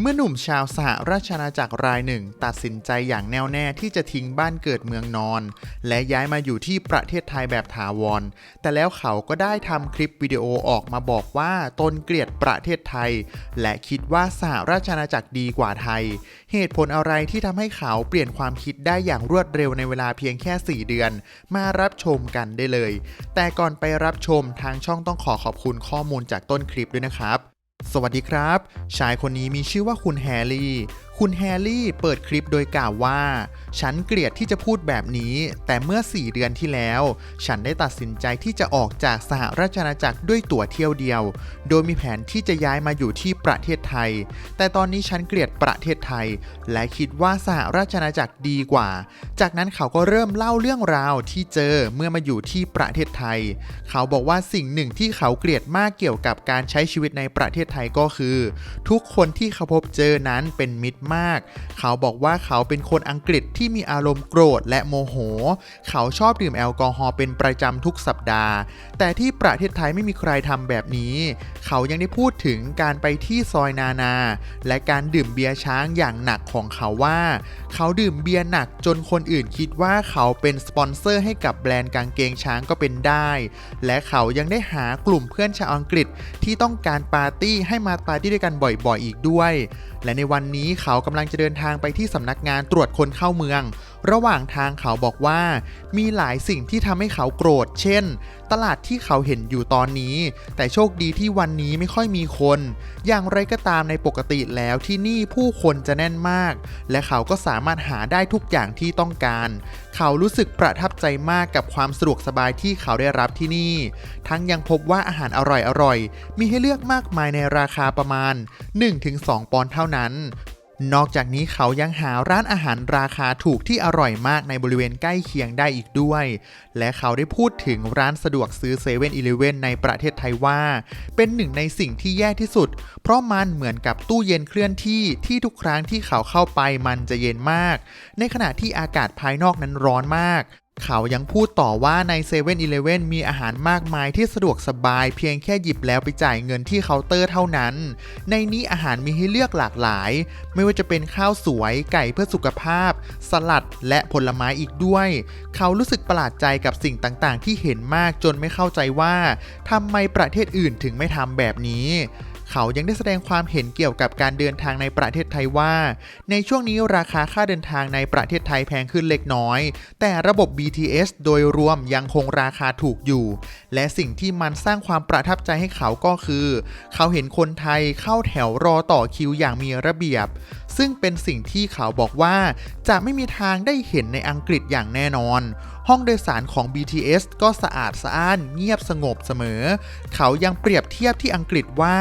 เมื่อหนุ่มชาวสหราชอาณาจักรรายหนึ่ง ตัดสินใจอย่างแน่วแน่ที่จะทิ้งบ้านเกิดเมืองนอน และย้ายมาอยู่ที่ประเทศไทยแบบถาวร แต่แล้วเขาก็ได้ทำคลิปวิดีโอออกมาบอกว่าตนเกลียดประเทศไทย และคิดว่าสหราชอาณาจักรดีกว่าไทย เหตุผลอะไรที่ทำให้เขาเปลี่ยนความคิดได้อย่างรวดเร็วในเวลาเพียงแค่ 4 เดือน มารับชมกันได้เลย แต่ก่อนไปรับชมทางช่องต้องขอขอบคุณข้อมูลจากต้นคลิปด้วยนะครับ สวัสดีครับ ชายคนนี้มีชื่อว่าคุณแฮร์รี่ คุณแฮร์รี่เปิดคลิปโดยกล่าวว่า ฉันเกลียดที่จะพูดแบบนี้ แต่เมื่อ 4 เดือนที่แล้ว ฉันได้ตัดสินใจที่จะออกจากสหราชอาณาจักรด้วยตั๋วเที่ยวเดียว โดยมีแผนที่จะย้ายมาอยู่ที่ประเทศไทย แต่ตอนนี้ฉันเกลียดประเทศไทย และคิดว่าสหราชอาณาจักรดีกว่า จากนั้นเขาก็เริ่มเล่าเรื่องราวที่เจอเมื่อมาอยู่ที่ประเทศไทย เขาบอกว่าสิ่งหนึ่งที่เขาเกลียดมากเกี่ยวกับการใช้ชีวิตในประเทศไทยก็คือ ทุกคนที่เขาพบเจอนั้นเป็นมิตรมาก เขาบอกว่าเขาเป็นคนอังกฤษที่มีอารมณ์โกรธและโมโห เขาชอบดื่มแอลกอฮอล์เป็นประจำทุกสัปดาห์ แต่ที่ประเทศไทยไม่มีใครทำแบบนี้ เขายังได้พูดถึงการไปที่ซอยนานา และการดื่มเบียร์ช้างอย่างหนักของเขาว่า เขาดื่มเบียร์หนักจนคนอื่นคิดว่าเขาเป็นสปอนเซอร์ให้กับแบรนด์กางเกงช้างก็เป็นได้ และเขายังได้หากลุ่มเพื่อนชาวอังกฤษที่ต้องการปาร์ตี้ให้มาปาร์ตี้ด้วยกันบ่อยๆ อีกด้วย และในวันนี้เขากำลังจะเดินทางไปที่สำนักงานตรวจคนเข้าเมือง ระหว่างทางเขาบอกว่า มีหลายสิ่งที่ทำให้เขาโกรธ เช่น ตลาดที่เขาเห็นอยู่ตอนนี้ แต่โชคดีที่วันนี้ไม่ค่อยมีคน อย่างไรก็ตามในปกติแล้วที่นี่ผู้คนจะแน่นมาก และเขาก็สามารถหาได้ทุกอย่างที่ต้องการ เขารู้สึกประทับใจมากกับความสะดวกสบายที่เขาได้รับที่นี่ ทั้งยังพบว่าอาหารอร่อยๆมีให้เลือกมากมายในราคาประมาณ 1-2 ปอนด์เท่านั้น นอกจากนี้เขายังหาร้านอาหารราคาถูกที่อร่อยมากในบริเวณใกล้เคียงได้อีกด้วย และเขาได้พูดถึงร้านสะดวกซื้อเซเว่นอีเลเว่นในประเทศไทยว่า เป็นหนึ่งในสิ่งที่แย่ที่สุด เพราะมันเหมือนกับตู้เย็นเคลื่อนที่ที่ทุกครั้งที่เขาเข้าไปมันจะเย็นมาก ในขณะที่อากาศภายนอกนั้นร้อนมาก เขายังพูดต่อว่าใน7 e เ e ่ e อมีอาหารมากมายที่สะดวกสบาย เพียงแค่หยิบแล้วไปจ่ายเงินที่เคาน์เตอร์เท่านั้น ในนี้อาหารมีให้เลือกหลากหลาย ไม่ว่าจะเป็นข้าวสวยไก่เพื่อสุขภาพ สลัดและผลไม้อีกด้วย เขารู้สึกประหลาดใจกับสิ่งต่างๆ ที่เห็นมากจนไม่เข้าใจว่าทำไมประเทศอื่นถึงไม่ทำแบบนี้ เขายังได้แสดงความเห็นเกี่ยวกับการเดินทางในประเทศไทยว่า ในช่วงนี้ราคาค่าเดินทางในประเทศไทยแพงขึ้นเล็กน้อย แต่ระบบ BTS โดยรวมยังคงราคาถูกอยู่ และสิ่งที่มันสร้างความประทับใจให้เขาก็คือ เขาเห็นคนไทยเข้าแถวรอต่อคิวอย่างมีระเบียบซึ่งเป็นสิ่งที่เขาบอกว่า จะไม่มีทางได้เห็นในอังกฤษอย่างแน่นอน ห้องโดยสารของ BTS ก็สะอาดสะอ้านเงียบสงบเสมอ เขายังเปรียบเทียบที่อังกฤษว่า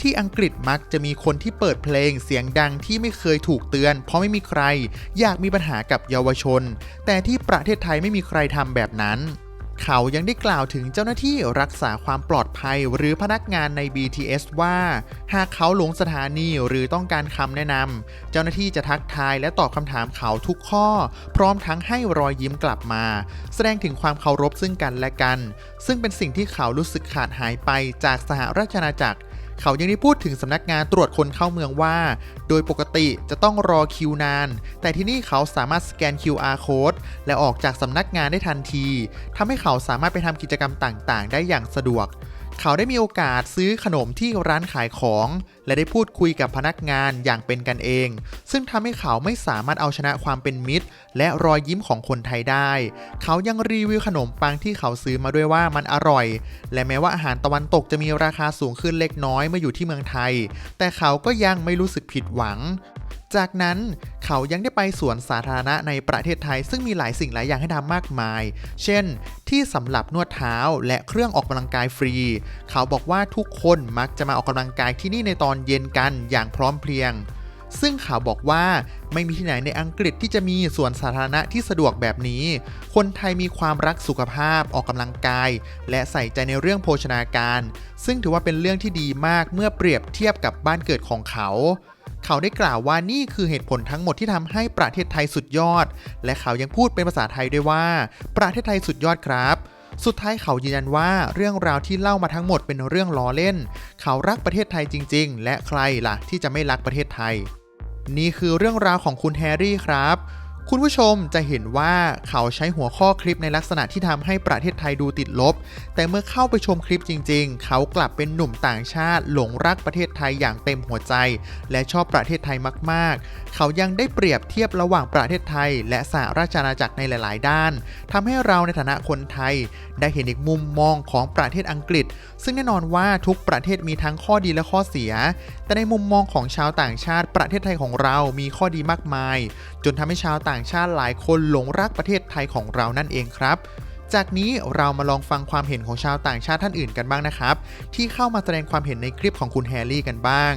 ที่อังกฤษมักจะมีคนที่เปิดเพลงเสียงดังที่ไม่เคยถูกเตือน เพราะไม่มีใคร อยากมีปัญหากับเยาวชน แต่ที่ประเทศไทยไม่มีใครทำแบบนั้น เขายังได้กล่าวถึงเจ้าหน้าที่รักษาความปลอดภัยหรือพนักงานใน BTS ว่า หากเขาหลงสถานีหรือต้องการคำแนะนำเจ้าหน้าที่จะทักทายและตอบคำถามเขาทุกข้อ พร้อมทั้งให้รอยยิ้มกลับมา แสดงถึงความเคารพซึ่งกันและกัน ซึ่งเป็นสิ่งที่เขารู้สึกขาดหายไปจากสหราชอาณาจักร เขายังได้พูดถึงสำนักงานตรวจคนเข้าเมืองว่า โดยปกติจะต้องรอคิวนาน แต่ที่นี่เขาสามารถสแกน QR code และออกจากสำนักงานได้ทันทีทำให้เขาสามารถไปทำกิจกรรมต่างๆ ได้อย่างสะดวก เขาได้มีโอกาสซื้อขนมที่ร้านขายของ และได้พูดคุยกับพนักงานอย่างเป็นกันเอง ซึ่งทำให้เขาไม่สามารถเอาชนะความเป็นมิตร และรอยยิ้มของคนไทยได้ เขายังรีวิวขนมปังที่เขาซื้อมาด้วยว่ามันอร่อย และแม้ว่าอาหารตะวันตกจะมีราคาสูงขึ้นเล็กน้อยเมื่ออยู่ที่เมืองไทย แต่เขาก็ยังไม่รู้สึกผิดหวัง จากนั้นเขายังได้ไปสวนสาธารณะในประเทศไทย ซึ่งมีหลายสิ่งหลายอย่างให้ทำมากมาย เช่น ที่สำหรับนวดเท้าและเครื่องออกกำลังกายฟรี เขาบอกว่าทุกคนมักจะมาออกกำลังกายที่นี่ในตอนเย็นกันอย่างพร้อมเพรียง ซึ่งข่าวบอกว่าไม่มีที่ไหนในอังกฤษที่จะมีสวนสาธารณะที่สะดวกแบบนี้ คนไทยมีความรักสุขภาพออกกำลังกาย และใส่ใจในเรื่องโภชนาการ ซึ่งถือว่าเป็นเรื่องที่ดีมากเมื่อเปรียบเทียบกับบ้านเกิดของเขา เขาได้กล่าวว่านี่คือเหตุผลทั้งหมดที่ทำให้ประเทศไทยสุดยอด และเขายังพูดเป็นภาษาไทยด้วยว่า ประเทศไทยสุดยอดครับสุดท้ายเขายืนยันว่าเรื่องราวที่เล่ามาทั้งหมดเป็นเรื่องล้อเล่น เขารักประเทศไทยจริง ๆ และใครล่ะที่จะไม่รักประเทศไทย นี่คือเรื่องราวของคุณแฮร์รี่ครับ คุณผู้ชมจะเห็นว่าเขาใช้หัวข้อคลิปในลักษณะที่ทำให้ประเทศไทยดูติดลบ แต่เมื่อเข้าไปชมคลิปจริง ๆ เขากลับเป็นหนุ่มต่างชาติ หลงรักประเทศไทยอย่างเต็มหัวใจ และชอบประเทศไทยมาก ๆ เขายังได้เปรียบเทียบระหว่างประเทศไทย และสหราชอาณาจักรในหลาย ๆ ด้านทำให้เราในฐานะคนไทย ได้เห็นอีกมุมมองของประเทศอังกฤษ ซึ่งแน่นอนว่าทุกประเทศมีทั้งข้อดีและข้อเสีย แต่ในมุมมองของชาวต่างชาติ ประเทศไทยของเรามีข้อดีมากมาย จนทำให้ชาวต่างางชาติหลายคนหลงรักประเทศไทยของเรานั่นเองครับ จากนี้เรามาลองฟังความเห็นของชาวต่างชาติท่านอื่นกันบ้างนะครับ ที่เข้ามาแสดงความเห็นในคลิปของคุณแฮร์รี่กันบ้าง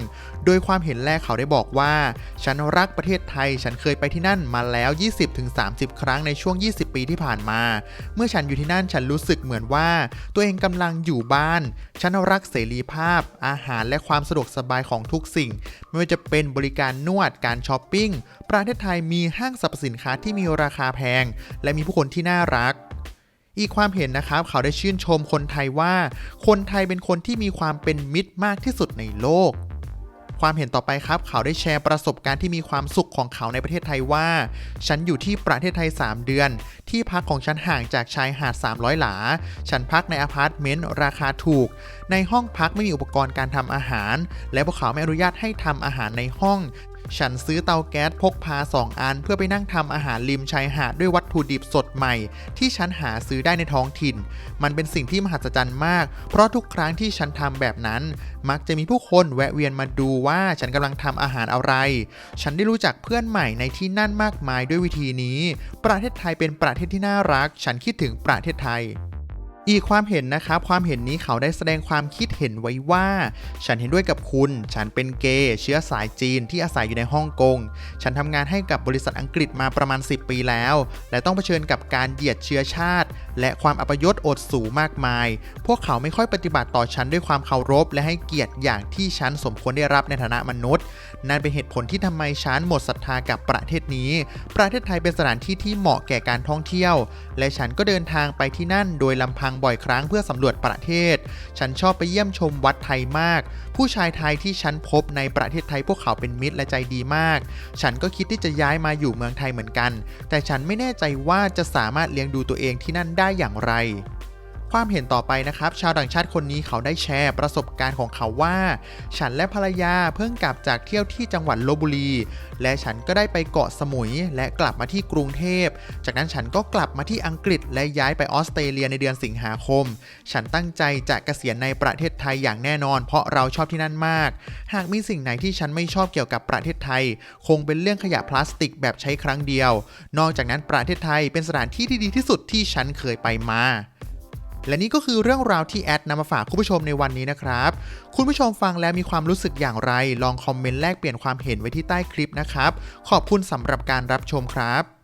โดยความเห็นแรกเขาได้บอกว่า ฉันรักประเทศไทย ฉันเคยไปที่นั่นมาแล้ว 20-30 ครั้งในช่วง 20 ปีที่ผ่านมา เมื่อฉันอยู่ที่นั่นฉันรู้สึกเหมือนว่า ตัวเองกำลังอยู่บ้าน ฉันรักเสรีภาพ อาหารและความสะดวกสบายของทุกสิ่ง ไม่ว่าจะเป็นบริการนวดการช้อปปิ้งประเทศไทยมีห้างสรรพสินค้าที่มีราคาแพง และมีผู้คนที่น่ารัก อีกความเห็นนะครับเขาได้ชื่นชมคนไทยว่า คนไทยเป็นคนที่มีความเป็นมิตรมากที่สุดในโลก ความเห็นต่อไปครับ เขาได้แชร์ประสบการณ์ที่มีความสุขของเขาในประเทศไทยว่า ฉันอยู่ที่ประเทศไทย 3 เดือน ที่พักของฉันห่างจากชายหาด 300 หลา ฉันพักในอพาร์ตเมนต์ราคาถูก ในห้องพักไม่มีอุปกรณ์การทำอาหาร และพวกเขาไม่อนุญาตให้ทำอาหารในห้อง ฉันซื้อเตาแก๊สพกพา 2 อัน เพื่อไปนั่งทำอาหารริมชายหาดด้วยวัตถุดิบสดใหม่ ที่ฉันหาซื้อได้ในท้องถิ่น มันเป็นสิ่งที่มหัศจรรย์มาก เพราะทุกครั้งที่ฉันทำแบบนั้น มักจะมีผู้คนแวะเวียนมาดูว่าฉันกำลังทำอาหารอะไร ฉันได้รู้จักเพื่อนใหม่ในที่นั่นมากมายด้วยวิธีนี้ ประเทศไทยเป็นประเทศที่น่ารัก ฉันคิดถึงประเทศไทย อีกความเห็นนะครับความเห็นนี้เขาได้แสดงความคิดเห็นไว้ว่า ฉันเห็นด้วยกับคุณ ฉันเป็นเกย์เชื้อสายจีนที่อาศัยอยู่ในฮ่องกง ฉันทำงานให้กับบริษัทอังกฤษมาประมาณ 10 ปีแล้ว และต้องเผชิญกับการเหยียดเชื้อชาติ และความอัปยศอดสูมากมาย พวกเขาไม่ค่อยปฏิบัติต่อฉันด้วยความเคารพ และให้เกียรติอย่างที่ฉันสมควรได้รับในฐานะมนุษย์ นั่นเป็นเหตุผลที่ทำไมฉันหมดศรัทธากับประเทศนี้ ประเทศไทยเป็นสถานที่ที่เหมาะแก่การท่องเที่ยว และฉันก็เดินทางไปที่นั่นโดยลำพังบ่อยครั้งเพื่อสำรวจประเทศ ฉันชอบไปเยี่ยมชมวัดไทยมาก ผู้ชายไทยที่ฉันพบในประเทศไทยพวกเขาเป็นมิตรและใจดีมาก ฉันก็คิดที่จะย้ายมาอยู่เมืองไทยเหมือนกัน แต่ฉันไม่แน่ใจว่าจะสามารถเลี้ยงดูตัวเองที่นั่นได้อย่างไร ความเห็นต่อไปนะครับ ชาวต่างชาติคนนี้เขาได้แชร์ประสบการณ์ของเขาว่า ฉันและภรรยาเพิ่งกลับจากเที่ยวที่จังหวัดลบบุรี และฉันก็ได้ไปเกาะสมุย และกลับมาที่กรุงเทพ จากนั้นฉันก็กลับมาที่อังกฤษ และย้ายไปออสเตรเลียในเดือนสิงหาคม ฉันตั้งใจจะเกษียณในประเทศไทยอย่างแน่นอน เพราะเราชอบที่นั่นมาก หากมีสิ่งไหนที่ฉันไม่ชอบเกี่ยวกับประเทศไทย คงเป็นเรื่องขยะพลาสติกแบบใช้ครั้งเดียว นอกจากนั้นประเทศไทยเป็นสถานที่ที่ดีที่สุดที่ฉันเคยไปมา และนี่ก็คือเรื่องราวที่แอดนำมาฝากคุณผู้ชมในวันนี้นะครับ คุณผู้ชมฟังแล้วมีความรู้สึกอย่างไร ลองคอมเมนต์แลกเปลี่ยนความเห็นไว้ที่ใต้คลิปนะครับ ขอบคุณสำหรับการรับชมครับ